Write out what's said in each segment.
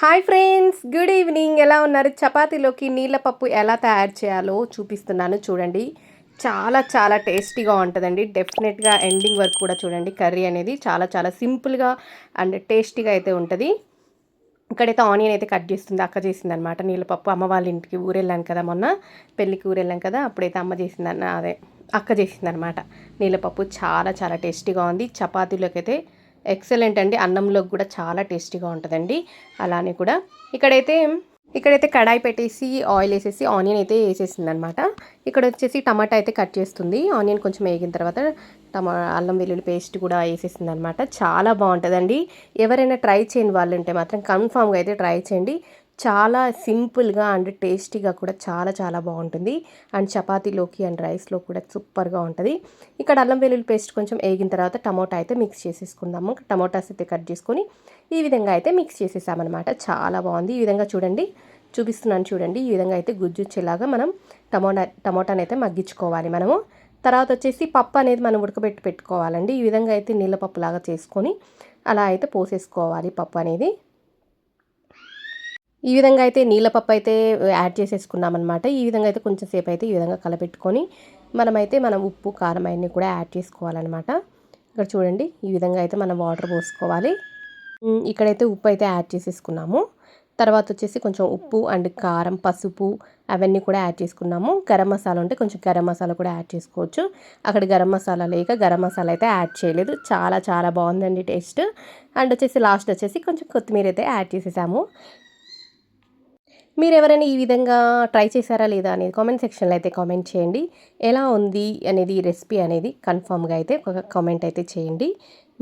Hi friends good evening. ఎలా ఉన్నారు? చపాతీలోకి నీళ్ళ పప్పు ఎలా తయారు చేయాలో చూపిస్తున్నాను చూడండి. చాలా చాలా టేస్టీగా ఉంటుందండి. డెఫినెట్గా ఎండింగ్ వరకు కూడా చూడండి. కర్రీ అనేది చాలా చాలా సింపుల్గా అండ్ టేస్టీగా అయితే ఉంటుంది. ఇక్కడైతే ఆనియన్ అయితే కట్ చేస్తుంది అక్క చేసింది అనమాట నీళ్ళపప్పు అమ్మ వాళ్ళ ఇంటికి ఊరెళ్ళాను కదా మొన్న. పెళ్ళికి ఊరెళ్ళాం కదా అప్పుడైతే అమ్మ చేసిందన్న అదే అక్క చేసిందనమాట నీళ్ళపప్పు చాలా చాలా టేస్టీగా ఉంది. చపాతీలోకి అయితే ఎక్సలెంట్ అండి. అన్నంలోకి కూడా చాలా టేస్టీగా ఉంటుందండి. అలానే కూడా ఇక్కడైతే ఇక్కడైతే కడాయి పెట్టేసి ఆయిల్ వేసేసి ఆనియన్ అయితే వేసేసింది అనమాట ఇక్కడ వచ్చేసి టమాటా అయితే కట్ చేస్తుంది. ఆనియన్ కొంచెం వేగిన తర్వాత టమా అల్లం వెల్లుల్లి పేస్ట్ కూడా వేసేసింది అనమాట చాలా బాగుంటుందండి. ఎవరైనా ట్రై చేయని వాళ్ళు ఉంటే మాత్రం కన్ఫామ్గా అయితే ట్రై చేయండి. చాలా సింపుల్గా అండ్ టేస్టీగా కూడా చాలా చాలా బాగుంటుంది. అండ్ చపాతీలోకి అండ్ రైస్లో కూడా సూపర్గా ఉంటుంది. ఇక్కడ అల్లం వెల్లుల్లి పేస్ట్ కొంచెం వేగిన తర్వాత టమోటా అయితే మిక్స్ చేసేసుకుందాము. టమోటాస్ అయితే కట్ చేసుకొని ఈ విధంగా అయితే మిక్స్ చేసేసామన్నమాట. చాలా బాగుంది. ఈ విధంగా చూడండి. చూపిస్తున్నాను చూడండి. ఈ విధంగా అయితే గుజ్జు వచ్చేలాగా మనం టమోటా టమోటాని అయితే మగ్గించుకోవాలి మనము. తర్వాత వచ్చేసి పప్పు అనేది మనం ఉడకబెట్టి పెట్టుకోవాలండి. ఈ విధంగా అయితే నీళ్ళ పప్పులాగా చేసుకొని అలా అయితే పోసేసుకోవాలి పప్పు అనేది. ఈ విధంగా అయితే నీళ్ళపప్పు అయితే యాడ్ చేసేసుకున్నాం అనమాట ఈ విధంగా అయితే కొంచెం సేపు అయితే ఈ విధంగా కలపెట్టుకొని మనమైతే మనం ఉప్పు కారం అవన్నీ కూడా యాడ్ చేసుకోవాలన్నమాట. ఇక్కడ చూడండి ఈ విధంగా అయితే మనం వాటర్ పోసుకోవాలి. ఇక్కడైతే ఉప్పు అయితే యాడ్ చేసేసుకున్నాము. తర్వాత వచ్చేసి కొంచెం ఉప్పు అండ్ కారం పసుపు అవన్నీ కూడా యాడ్ చేసుకున్నాము. గరం మసాలా ఉంటే కొంచెం గరం మసాలా కూడా యాడ్ చేసుకోవచ్చు. అక్కడ గరం మసాలా లేక గరం మసాలా అయితే యాడ్ చేయలేదు. చాలా చాలా బాగుందండి టేస్ట్. అండ్ వచ్చేసి లాస్ట్ వచ్చేసి కొంచెం కొత్తిమీర అయితే యాడ్ చేసేసాము. మీరు ఎవరైనా ఈ విధంగా ట్రై చేశారా లేదా అనేది కామెంట్ సెక్షన్లో అయితే కామెంట్ చేయండి. ఎలా ఉంది అనేది రెసిపీ అనేది కన్ఫామ్గా అయితే ఒక కామెంట్ అయితే చేయండి.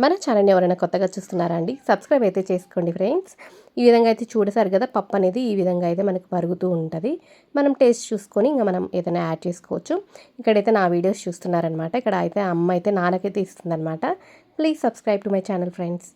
మన ఛానల్ని ఎవరైనా కొత్తగా చూస్తున్నారా అండి? సబ్స్క్రైబ్ అయితే చేసుకోండి ఫ్రెండ్స్. ఈ విధంగా అయితే చూడసారు కదా పప్పు అనేది ఈ విధంగా అయితే మనకు మరుగుతూ ఉంటుంది. మనం టేస్ట్ చూసుకొని ఇంకా మనం ఏదైనా యాడ్ చేసుకోవచ్చు. ఇక్కడైతే నా వీడియోస్ చూస్తున్నారనమాట ఇక్కడ అయితే అమ్మ అయితే నాన్నకైతే ఇస్తుందన్నమాట. Please subscribe to my channel friends.